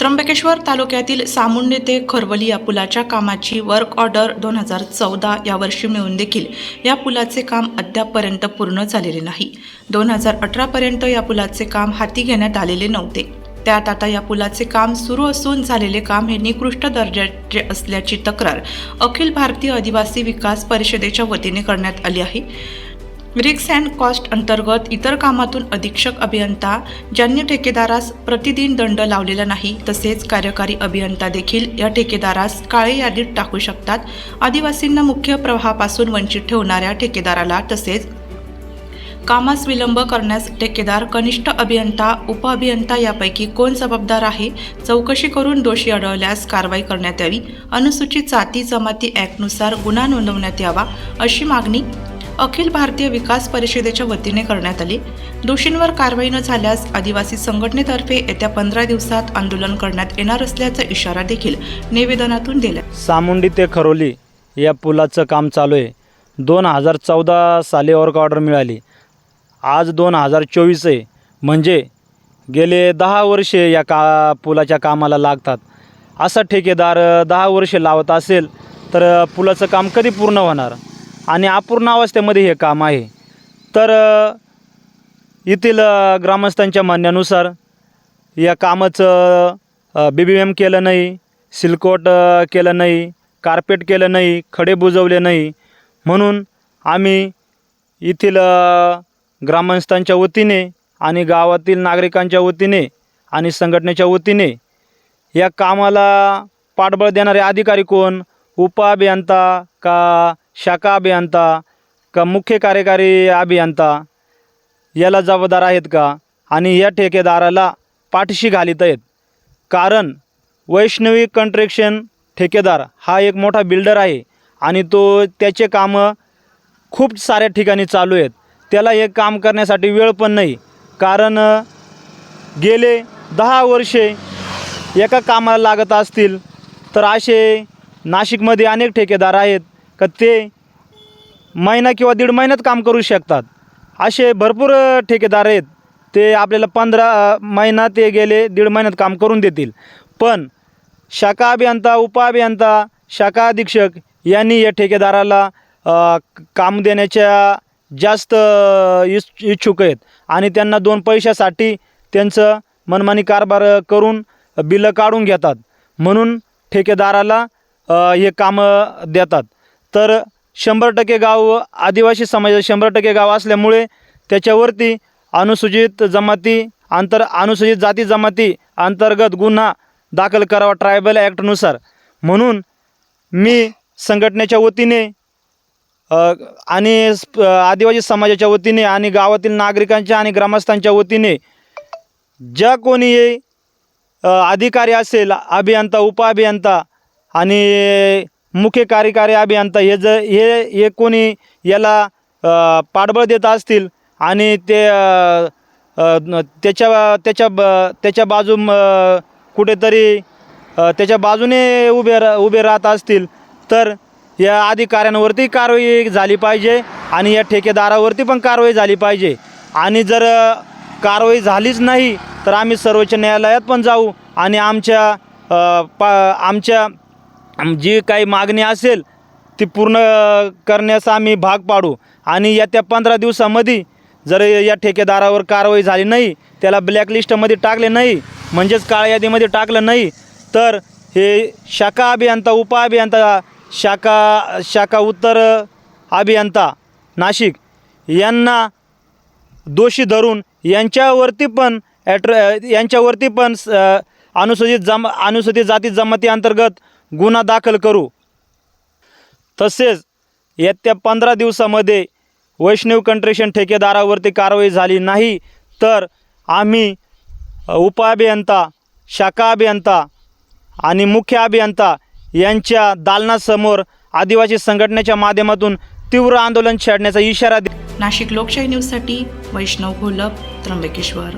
त्र्यंबकेश्वर तालुक्यातील सामुंडे ते खरवली या पुलाच्या कामाची वर्क ऑर्डर दोन हजार चौदा या वर्षी मिळून देखील या पुलाचे काम अद्यापपर्यंत पूर्ण झालेले नाही. दोन हजार अठरापर्यंत या पुलाचे काम हाती घेण्यात आलेले नव्हते. त्यात आता या पुलाचे काम सुरू असून झालेले काम हे निकृष्ट दर्जाचे असल्याची तक्रार अखिल भारतीय आदिवासी विकास परिषदेच्या वतीने करण्यात आली आहे. रिक्स अँड कॉस्ट अंतर्गत इतर कामातून अधीक्षक अभियंता ज्यांनी ठेकेदारास प्रतिदिन दंड लावलेला नाही तसेच कार्यकारी अभियंता देखील या ठेकेदारास काळे यादीत टाकू शकतात. आदिवासींना मुख्य प्रवाहापासून वंचित ठेवणाऱ्या ठेकेदाराला तसेच कामास विलंब करण्यास ठेकेदार कनिष्ठ अभियंता उपअभियंता यापैकी कोण जबाबदार आहे चौकशी करून दोषी आढळल्यास कारवाई करण्यात यावी. अनुसूचित जाती जमाती ॲक्टनुसार गुन्हा नोंदवण्यात यावा अशी मागणी अखिल भारतीय विकास परिषदेच्या वतीने करण्यात आली. दोषींवर कारवाई न झाल्यास आदिवासी संघटनेतर्फे येत्या पंधरा दिवसात आंदोलन करण्यात येणार असल्याचा इशारा देखील निवेदनातून दिला सामुंडी ते खरोली या पुलाचं काम चालू आहे. दोन हजार चौदा साली वर्क ऑर्डर मिळाली. आज दोन हजार चोवीस आहे. म्हणजे गेले दहा वर्षे या का पुलाच्या कामाला लागतात. असा ठेकेदार दहा वर्षे लावत असेल तर पुलाचं काम कधी पूर्ण होणार? आणि अपूर्ण अवस्थेमध्ये हे काम आहे. तर येथील ग्रामस्थांच्या म्हणण्यानुसार या कामाचं बी बी एम केलं नाही सिलकोट केलं नाही कार्पेट केलं नाही खडे बुजवले नाही. म्हणून आम्ही येथील ग्रामस्थांच्या वतीने आणि गावातील नागरिकांच्या वतीने आणि संघटनेच्या वतीने या कामाला पाठबळ देणारे अधिकारी कोण? उपअभियंता का शाखा अभियंता का मुख्य कार्यकारी अभियंता याला जबाबदार आहेत का? आणि या ठेकेदाराला पाठीशी घालीत आहेत. कारण वैष्णवी कंट्रेक्शन ठेकेदार हा एक मोठा बिल्डर आहे आणि तो त्याचे कामं खूप साऱ्या ठिकाणी चालू आहेत. त्याला हे काम करण्यासाठी वेळ पण नाही. कारण गेले दहा वर्षे एका कामाला लागत असतील तर असे नाशिकमध्ये अनेक ठेकेदार आहेत का ते महिना किंवा दीड महिन्यात काम करू शकतात. असे भरपूर ठेकेदार आहेत. ते आपल्याला पंधरा महिना ते गेले दीड महिन्यात काम करून देतील. पण शाखा अभियंता उपअभियंता शाखा अधीक्षक यांनी या ठेकेदाराला काम देण्याच्या जास्त इच्छ इच्छुक आहेत. आणि त्यांना दोन पैशासाठी त्यांचं मनमानी कारभार करून बिलं काढून घेतात. म्हणून ठेकेदाराला हे कामं देतात. तर शंभर टक्के गाव आदिवासी समाजाचं शंभर टक्के गाव असल्यामुळे त्याच्यावरती अनुसूचित जमाती आंतर अनुसूचित जाती जमाती अंतर्गत गुन्हा दाखल करावा ट्रायबल ॲक्टनुसार म्हणून मी संघटनेच्या वतीने आणि आदिवासी समाजाच्या वतीने आणि गावातील नागरिकांच्या आणि ग्रामस्थांच्या वतीने ज्या कोणी अधिकारी असेल अभियंता उपअभियंता आणि मुख्य कार्यकारी अभियंता हे ज हे हे कोणी याला पाठबळ देत असतील आणि ते त्याच्या त्याच्या ब त्याच्या बाजू कुठेतरी त्याच्या बाजूने उभे रा उभे राहत असतील तर या अधिकाऱ्यांवरती कारवाई झाली पाहिजे आणि या ठेकेदारावरती पण कारवाई झाली पाहिजे. आणि जर कारवाई झालीच नाही तर आम्ही सर्वोच्च न्यायालयात पण जाऊ आणि आमच्या पा आमच्या जी काही मागणी असेल ती पूर्ण करण्यास आम्ही भाग पाडू. आणि येत्या पंधरा दिवसामध्ये जर या ठेकेदारावर कारवाई झाली नाही त्याला ब्लॅकलिस्टमध्ये टाकले नाही म्हणजेच काळ्या यादीमध्ये टाकलं नाही तर हे शाखा अभियंता उपअभियंता शाखा शाखा उत्तर अभियंता नाशिक यांना दोषी धरून यांच्यावरती पण ॲट्र यांच्यावरती पण स- अनुसूचित जम अनुसूचित जाती जमाती अंतर्गत गुन्हा दाखल करू. तसेच येत्या पंधरा दिवसामध्ये वैष्णव कंट्रेशन ठेकेदारावरती कारवाई झाली नाही तर आम्ही उपअभियंता शाखा अभियंता आणि मुख्य अभियंता यांच्या दालनासमोर आदिवासी संघटनेच्या माध्यमातून तीव्र आंदोलन छेडण्याचा इशारा दे नाशिक लोकशाही न्यूजसाठी वैष्णव घोलप त्र्यंबकेश्वर.